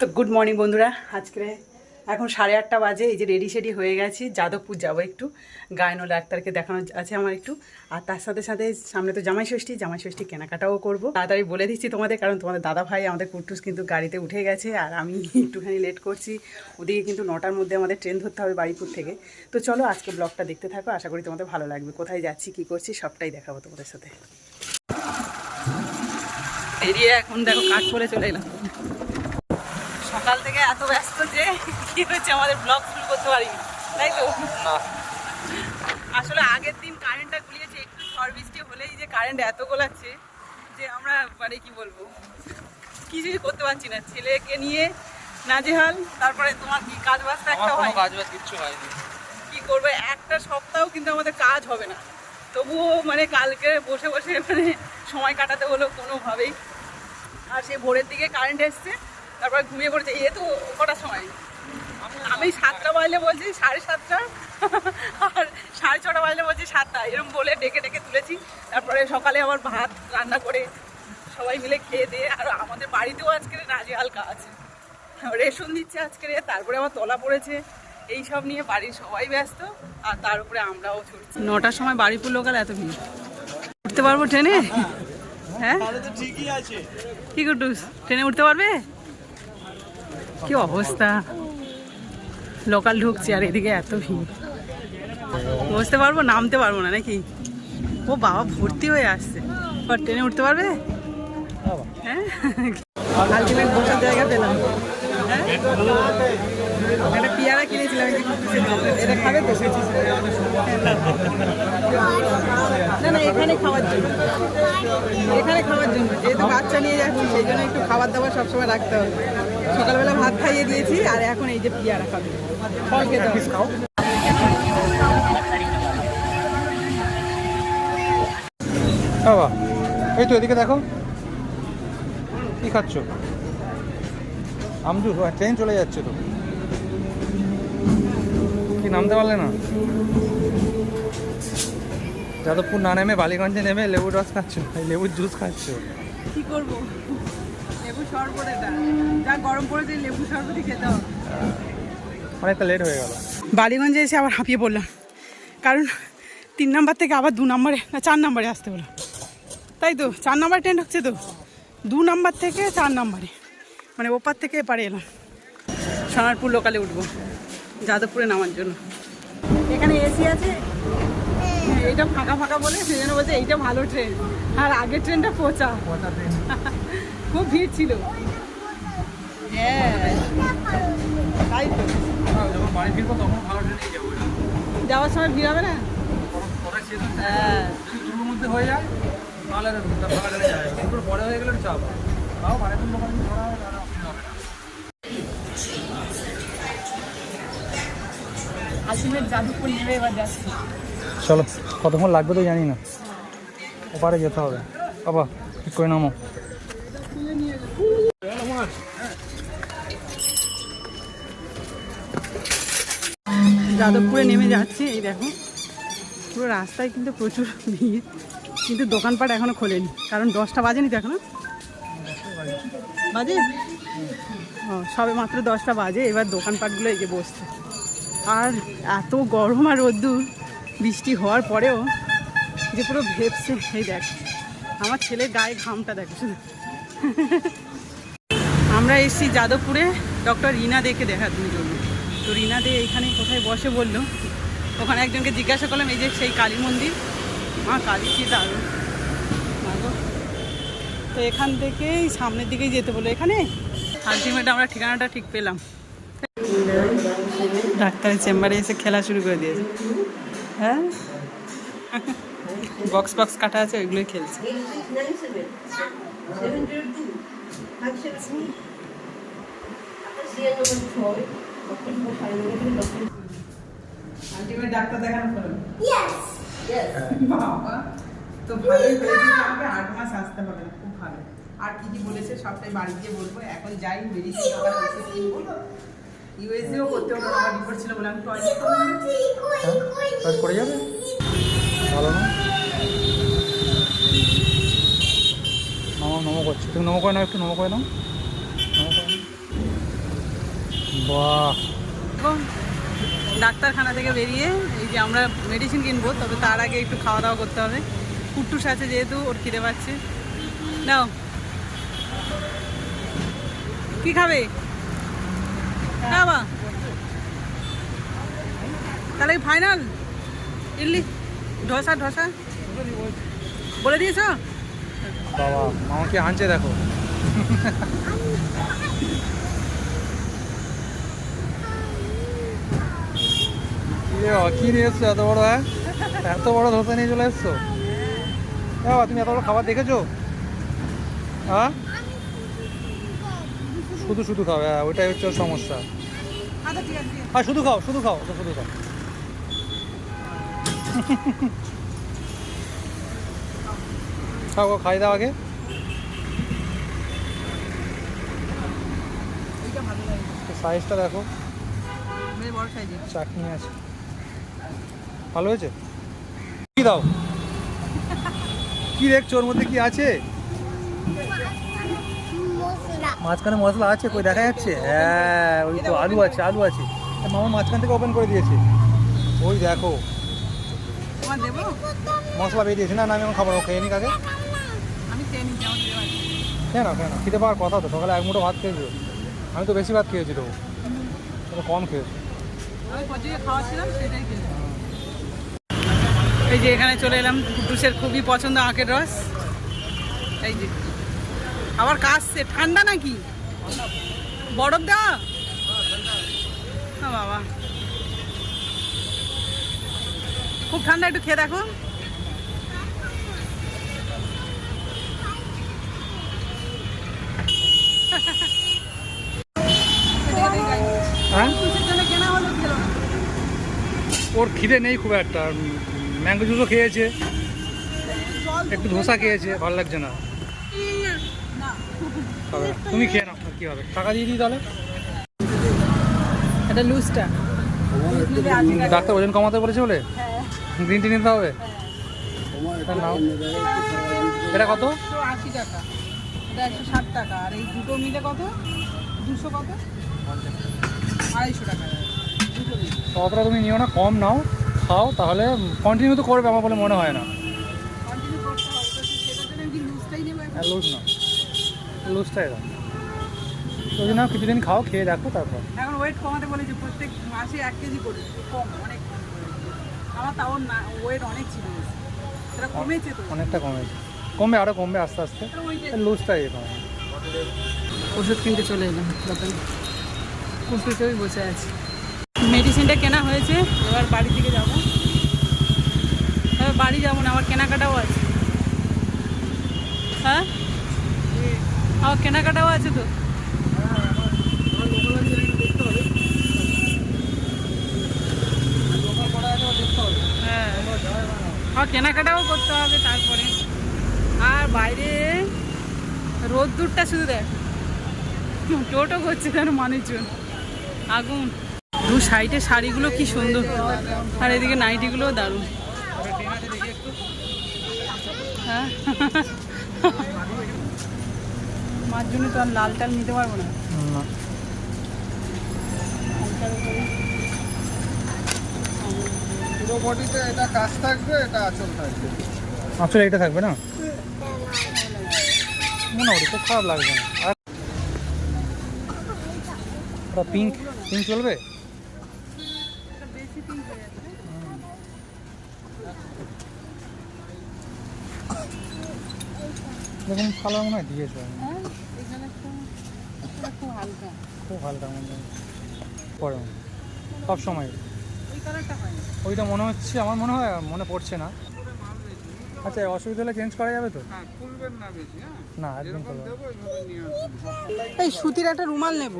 তো good morning বন্ধুরা। আজকে এখন সাড়ে আটটা বাজে, এই যে রেডি সেডি হয়ে গেছি। যাদবপুর যাব একটু। গায়নওয়ালা ডাক্তারকে দেখানো আছে আমার একটু। আর তার সাথে সাথে সামনে তো জামাই ষষ্ঠী জামাই ষষ্ঠী কেনাকাটাও করব। তাড়াতাড়ি বলে দিচ্ছি তোমাদের, কারণ তোমাদের দাদা ভাই আমাদের কুট্টুস কিন্তু গাড়িতে উঠে গেছে, আর আমি একটুখানি লেট করছি। ওদিকে কিন্তু নটার মধ্যে আমাদের ট্রেন ধরতে হবে বাড়িপুর থেকে। তো চলো আজকে ব্লগটা দেখতে থাকো, আশা করি তোমাদের ভালো লাগবে। কোথায় যাচ্ছি, কি করছি, সবটাই দেখাবো তোমাদের সাথে। এখন দেখো কাজ করে চলে এলাম। সকাল থেকে এত ব্যস্ত যে কি হচ্ছে আমাদের ব্লগ শুরু করতে পারি তাই তো? আসলে আগের দিন কারেন্টটা গুলিয়েছে একটু ঝড় বৃষ্টি হলেই যে কারেন্ট এত গোলাচ্ছে যে আমরা মানে কি বলব? কিছুই করতে পারছি না। ছেলেকে নিয়ে নাজেহাল তারপরে তোমার কি কাজ বাজটা একটা হয় কাজ বাজ কিচ্ছু হয়নি। কি করবে? একটা সপ্তাহ কিন্তু আমাদের কাজ হবে না। তবুও মানে কালকে বসে বসে মানে সময় কাটাতে হলো কোনোভাবেই। আর সে ভোরের দিকে কারেন্ট এসছে। তারপর ঘুমিয়ে পড়েছে এ তো কটার সময়? আমি সাতটা বাজলে বলছি সাড়ে সাতটা। আর সাড়ে ছটা বাজলে বলছি সাতটা। এরকম বলে ডেকে ডেকে তুলেছি। তারপরে সকালে আবার ভাত রান্না করে সবাই মিলে খেয়ে দিয়ে আর আমাদের বাড়িতেও আজকে নাজেহাল কাজ রেশন দিচ্ছে আজকে তারপরে আবার তলা পড়েছে। এই সব নিয়ে বাড়ির সবাই ব্যস্ত আর তার উপরে আমরাও ছুটছি। নটার সময় বাড়ি বাড়িপুর লোকাল এত ভিড়। উঠতে পারব ট্রেনে? হ্যাঁ? তো ঠিকই আছে। কি কুটুস ট্রেনে উঠতে পারবে? কি অবস্থা? লোকাল ঢুকছি আর এদিকে এত ভিড়। বসতে পারব? নামতে পারব না নাকি? ও বাবা, ভর্তি হয়ে আসছে। আর ট্রেনে উঠতে পারবে? হ্যাঁ? আলটিমেট বসার জায়গা পেলাম। হ্যাঁ? একটা পেয়ারা কিনেছিলাম না না, এখানে খাওয়ার জন্য। এখানে খাওয়ার জন্য। যেহেতু বাচ্চা নিয়ে যাচ্ছি, সেই জন্য একটু খাবার দাবার সবসময় রাখতে হবে। সকালবেলা ভাত খাইয়ে দিয়েছি আর এখন এই যে পিয়ারা খাবে। ফল খেতে বাবা এই তো এদিকে দেখো। কি খাচ্ছ? আমজু ট্রেন চলে যাচ্ছে তো। কি নামতে পারলে না? যাদবপুর না নেমে বালিগঞ্জে নেমে লেবুর রস খাচ্ছ? লেবুর জুস খাচ্ছ? কি করব? লেবু শরবত এটা। গরম পড়েছে লেবু শরবতই খেতে হবে। অনেকটা লেট হয়ে গেল। বালিগঞ্জে এসে আবার হাঁপিয়ে পড়লাম। কারণ তিন নাম্বার থেকে আবার দু নম্বরে না চার নম্বরে আসতে হলো। তাই তো চার নাম্বার ট্রেন হচ্ছে তো। দু নাম্বার থেকে চার নাম্বারে। মানে ওপার থেকে এপারে এলাম। সোনারপুর লোকালে উঠবো যাদবপুরে নামার জন্য। এখানে এসি আছে? হ্যাঁ, এটা ফাঁকা ফাঁকা বলে সেই জন্য বলছে এইটা ভালো ট্রেন আর আগের ট্রেনটা পচা। খুব ভিড় ছিল। যাওয়ার সময় ভিড় হবে না? হ্যাঁ। মধ্যে হয়ে যায় তাহলে পরে হয়ে গেলে চাপ তাও চলো কতক্ষণ লাগবে তো জানি না। ওপারে যেতে হবে। বাবা ঠিক করে নামো। যাদবপুরে নেমে যাচ্ছি, এই দেখো। পুরো রাস্তায় কিন্তু প্রচুর ভিড়, কিন্তু দোকানপাট এখনও খোলেনি, কারণ দশটা বাজেনি তো এখনও। বাজে? ও, সবে মাত্র দশটা বাজে, এবার দোকানপাটগুলো এই যে বসছে। আর এত গরম আর রোদ্দুর, বৃষ্টি হওয়ার পরেও যে পুরো ভেপছে এই দেখ, আমার ছেলের গায়ে ঘামটা দেখো, শুধু। আমরা এসেছি যাদবপুরে, ডক্টর রিনা দেখে দেখার জন্য। তো রিনা দে এইখানে কোথায় বসে বলল। ওখানে একজনকে জিজ্ঞাসা করলাম, এই যে সেই কালী মন্দির? মা, কালী কি দারুণ। তো এখান থেকেই সামনের দিকেই যেতে বলল। এখানে? আলটিমেট আমরা ঠিকানাটা ঠিক পেলাম। ডাক্তারের চেম্বারে এসে খেলা শুরু করে দিয়েছে। হ্যাঁ? বক্স বক্স কাটা আছে, ওইগুলোই খেলছে। আলটিমেট ডাক্তার দেখানো হলো বাবা তো ভালোই হয়েছে আমাকে আট মাস আসতে হবে না খুব ভালো। আর কি কি বলেছে সবটাই বাড়ি গিয়ে বলব এখন যাই মেডিসিন দোকান ওষুধ কিনবো ইউএসজিও করতে হবে আমার রিপোর্ট ছিল বলে আমি টয়লেট করে যাবে? ভালো না? নমো নমো করছি। তুমি নমো করে নাও একটু নমো করে নাও। বাহ। ডাক্তারখানা থেকে বেরিয়ে এই যে আমরা মেডিসিন কিনবো তবে তার আগে একটু খাওয়া দাওয়া করতে হবে। কুট্টুস আছে যেহেতু ওর খিদে পাচ্ছে। নাও। কি খাবে? খাবা তাহলে ফাইনাল ইডলি। ধোসা ধোসা। বলে দিয়েছ? বাবা মামাকে আনছে দেখো। কি নিয়ে এসছো এত বড় হ্যাঁ? এত বড় ধোসা নিয়ে চলে এসছো? বাবা তুমি এত বড় খাবার দেখেছ? হ্যাঁ শুধু শুধু খাও হ্যাঁ ওইটাই হচ্ছে সমস্যা। হ্যাঁ শুধু খাও শুধু খাও শুধু খাও। খাও খাই দাও আগে। সাইজটা দেখো। চাটনি আছে। ভালো হয়েছে? কি দাও? কি দেখছ? ওর মধ্যে কি আছে? মাঝখানে মশলা আছে, কই দেখা যাচ্ছে? হ্যাঁ ওই তো আলু আছে আলু আছে। মামা মাঝখান থেকে ওপেন করে দিয়েছে। ওই দেখো। মশলা বেরিয়েছে। না না, আমি এখন খাবার খেয়ে আমার দেওয়া আছে কেন কেন? খেতে পাওয়ার কথা তো। সকালে এক মুঠো ভাত খেয়েছো। আমি তো বেশি ভাত খেয়েছি তো। কম খেয়েছো আমি পচে খাওয়াচ্ছিলাম সেটাই খেয়েছি এই যে এখানে চলে এলাম কুটুসের খুবই পছন্দ আখের রস। এই যে। আবার কাশছে ঠান্ডা নাকি? বরফ দেওয়া? বাবা। খুব ঠান্ডা একটু খেয়ে দেখো। হ্যাঁ? ওর খিদে নেই খুব একটা। ম্যাঙ্গো জুসও খেয়েছে। একটু ধোসা খেয়েছে ভালো লাগছে না। না তুমি খেয়ে নাও কি হবে। টাকা দিয়ে দিই তাহলে? এটা লুজটা ডাক্তার ওজন কমাতে বলেছে বলে? গ্রিন টি নিতে হবে? এটা কত? আশি টাকা। এটা একশো ষাট টাকা। আর এই দুটো মিলে কত? দুশো কত? আড়াইশো টাকা। অতটা তুমি নিও না কম নাও। খাও তাহলে কন্টিনিউ তো করবে আমার বলে মনে হয় না। কন্টিনিউ করতে হবে তো সেটার জন্য কি লুজটাই নেব লুজ না। লুজটাই দাও। ওই জন্য কিছুদিন খাও খেয়ে দেখো তারপর। এখন ওয়েট কমাতে বলেছে প্রত্যেক মাসে এক কেজি করে কম অনেক আমার তাও না ওয়েট অনেক ছিল সেটা কমেছে তো। অনেকটা কমেছে। কমবে আরও কমবে আস্তে আস্তে। লুজটাই এটা ওষুধ কিনতে চলে এলাম দোকানে বসে আছে। মেডিসিনটা কেনা হয়েছে, এবার বাড়ি থেকে যাব। এবার বাড়ি যাব না, আমার কেনাকাটাও আছে। হ্যাঁ? আমার কেনাকাটাও আছে তো। হ্যাঁ কেনাকাটাও করতে হবে তারপরে। আর বাইরে রোদ্দুরটা শুধু দেখ, টোটো করছে তার মানুষজন। আগুন। দু সাইডে শাড়িগুলো কি সুন্দর। আর এদিকে নাইটিগুলো দারুণ। হ্যাঁ। মার জন্য তো আর লাল টাল নিতে পারব না। না। পুরো বডিতে এটা কাজ থাকবে এটা আচল থাকবে। এটা থাকবে না? মোটামুটি খুব খারাপ লাগবে না। ওটা পিঙ্ক পিঙ্ক চলবে? হয়ে দেখুন কালার মনে হয় দিয়েছে। হ্যাঁ এখানে খুব হালকা। খুব হালকা মনে হয়। পরে সব সময়। ওই কালারটা হয় ওইটা মনে হচ্ছে আমার মনে হয় মনে পড়ছে না। আচ্ছা অসুবিধা হলে চেঞ্জ করা যাবে তো? হ্যাঁ না বেশি হ্যাঁ? না একদম এই সুতির একটা রুমাল নেব।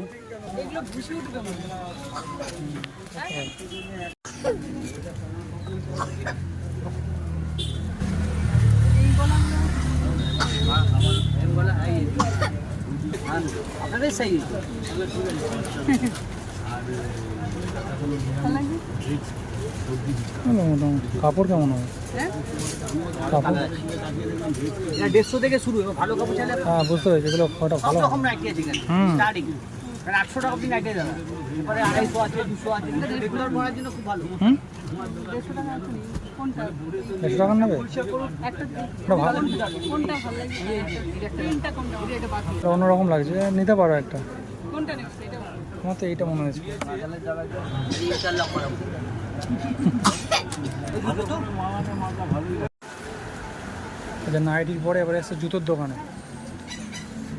আপনাদের? হলো মোটামুটি। কাপড় কেমন হবে? হ্যাঁ? কাপড়? দেড়শো থেকে শুরু ভালো কাপড় চাইলে হ্যাঁ বুঝতে পেরেছি এগুলো ফটো ভালো রকম রাখি আছে হুম। স্টার্টিং আটশো টাকা দিন আগে দাদা এরপরে আড়াইশো আছে দুশো আছে রেগুলার পড়ার জন্য খুব ভালো। দেড়শো টাকা আছে কোনটা? একশো টাকা নেবে? একটা ওটা ভালো। কোনটা ভালো লাগছে? অন্যরকম লাগছে নিতে পারো একটা। কোনটা নেবে। আমার তো এইটা মনে হয়েছে। নাইটির পরে এবারে এসছে জুতোর দোকানে।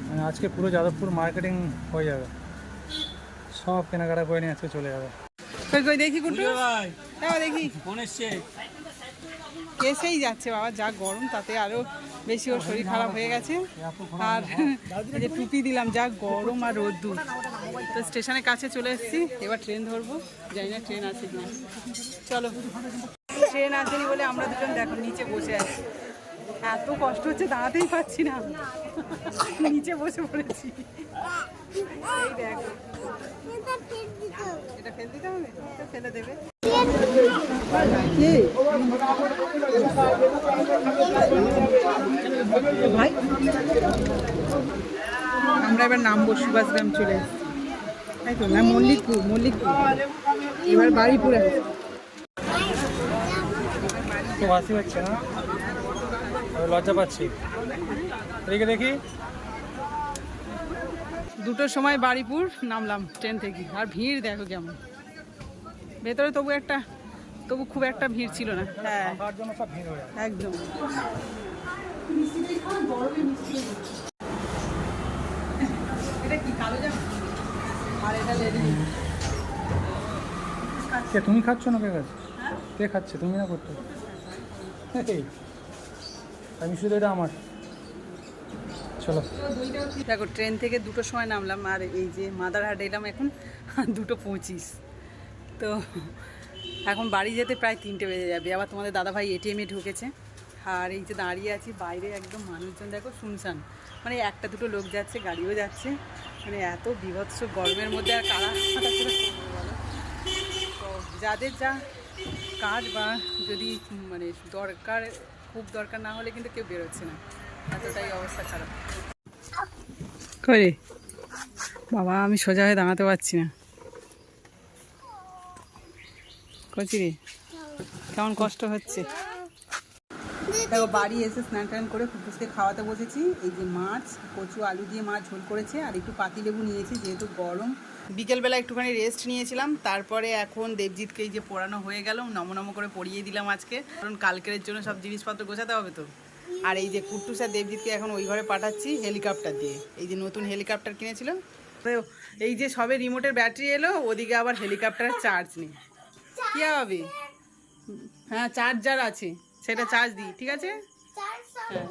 মানে আজকে পুরো যাদবপুর মার্কেটিং হয়ে যাবে। সব কেনাকাটা করে নিয়ে আজকে চলে যাবে। কই কই দেখি কুন্টু? হ্যাঁ দেখি। ফোন এসছে? এসেই যাচ্ছে বাবা যা গরম তাতে আরও বেশি ওর শরীর খারাপ হয়ে গেছে। আর যে টুপি দিলাম, যা গরম আর রোদ্দুর। তো স্টেশনের কাছে চলে এসেছি, এবার ট্রেন ধরবো। জানি না ট্রেন আছে কিনা। চলো, ট্রেন আসেনি বলে আমরা দুজন দেখো, নিচে বসে আছি। এত কষ্ট হচ্ছে, দাঁড়াতেই পাচ্ছি না। নিচে বসে পড়েছি। এই দেখো। এটা ফেল দিতে হবে। ফেলে দেবে। কি ভাই আমরা এবার নামবো সুভাষগ্রাম চলে এসেছি। তাই তো? না মল্লিকপুর মল্লিকপুর। এবার বাড়িপুর আছে। তো হাসি না লজ্জা পাচ্ছি। এদিকে দেখি। দুটোর সময় বাড়িপুর নামলাম ট্রেন থেকে। আর ভিড় দেখো কেমন। ভেতরে তবু একটা তবু খুব একটা ভিড় ছিল না। হ্যাঁ। তার জন্য সব ভিড় হয়ে একদম। এটা কি কালো জামা? আর এটা লেডি কে তুমি খাচ্ছ না কে খাচ্ছে? কে খাচ্ছে? তুমি না করতে? আমি শুধু এটা আমার। চলো। দেখো ট্রেন থেকে দুটো সময় নামলাম আর এই যে মাদারহাট এলাম এখন দুটো পঁচিশ। তো এখন বাড়ি যেতে প্রায় তিনটে বেজে যাবে। আবার তোমাদের দাদাভাই এটিএমে ঢুকেছে। আর এই যে দাঁড়িয়ে আছি বাইরে একদম মানুষজন দেখো শুনশান। মানে একটা দুটো লোক যাচ্ছে গাড়িও যাচ্ছে। মানে এত বিভৎস গরমের মধ্যে আর কারা তো যাদের যা কাজ বা যদি মানে দরকার খুব দরকার না হলে কিন্তু কেউ বেরোচ্ছে না। এতটাই অবস্থা খারাপ। করে বাবা আমি সোজা হয়ে দাঁড়াতে পারছি না। কচি রে কেমন কষ্ট হচ্ছে? দেখো, বাড়ি এসে স্নান টান করে কুকুসকে খাওয়াতে বসেছি। এই যে মাছ, কচু, আলু দিয়ে মাছ ঝোল করেছে, আর একটু পাতিলেবু নিয়েছি, যেহেতু গরম। বিকেলবেলা একটুখানি রেস্ট নিয়েছিলাম, তারপরে এখন দেবজিৎকে এই যে পড়ানো হয়ে গেল, নম নম করে পড়িয়ে দিলাম আজকে। কারণ কালকের জন্য সব জিনিসপত্র গোছাতে হবে তো। আর এই যে কুট্টুস আর দেবজিৎকে এখন ওই ঘরে পাঠাচ্ছি হেলিকপ্টার দিয়ে। এই যে নতুন হেলিকপ্টার কিনেছিল। তো এই যে সবে রিমোটের ব্যাটারি এলো, ওদিকে আবার হেলিকপ্টারের চার্জ নেই। কী হবে? হ্যাঁ চার্জার আছে। সেটা চার্জ দিই ঠিক আছে? হ্যাঁ।